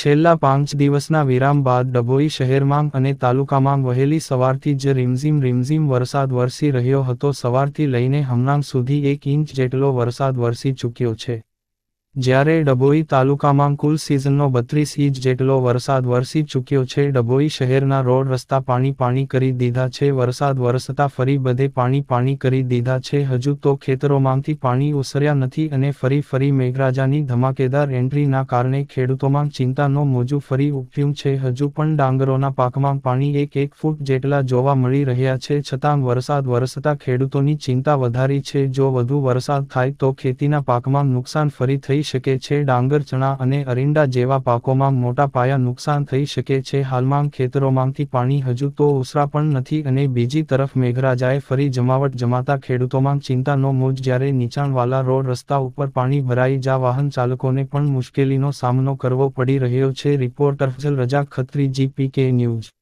છેલ્લા પાંચ દિવસના વિરામ બાદ ડભોઈ શહેરમાં અને તાલુકામાં વહેલી સવારથી જ રીમઝીમ રીમઝીમ વરસાદ વરસી રહ્યો હતો. સવારથી લઈને હમણાં સુધી એક ઇંચ જેટલો વરસાદ વરસી ચૂક્યો છે. જ્યારે ડભોઈ તાલુકામાં કુલ સિઝનનો બત્રીસ ઇંચ જેટલો વરસાદ વરસી ચૂક્યો છે, ડભોઈ શહેરના રોડ રસ્તા પાણી પાણી કરી દીધા છે, વરસાદ વરસતા ફરી બધે પાણી પાણી કરી દીધા છે. હજુ તો ખેતરોમાંથી પાણી ઉસર્યા નથી અને ફરી ફરી મેઘરાજાની ધમાકેદાર એન્ટ્રીના કારણે ખેડૂતોમાં ચિંતાનો મોજું ફરી ઉઠ્યું છે. હજુ પણ ડાંગરોના પાકમાં પાણી એક એક ફૂટ જેટલા જોવા મળી રહ્યા છે, છતાં વરસાદ વરસતા ખેડૂતોની ચિંતા વધારી છે. જો વધુ વરસાદ થાય તો ખેતીના પાકમાં નુકસાન ફરી થઈ શકે છે, ડાંગર, ચણા અને અરિંડા જેવા પાકોમાં મોટા પાયા નુકસાન થઈ શકે છે. હાલમાં ખેતરોમાંથી પાણી હજુ તો ઓસરા પણ નથી અને બીજી તરફ મેઘરાજાએ ફરી જમાવટ જમાતા ખેડૂતોમાં ચિંતાનો મોજ જ્યારે નીચાણવાળા રોડ રસ્તા ઉપર પાણી ભરાઈ જા વાહન ચાલકોને પણ મુશ્કેલીનો સામનો કરવો પડી રહ્યો છે. રિપોર્ટર ફજલ રજા, ખત્રી, જીપીકે ન્યૂઝ.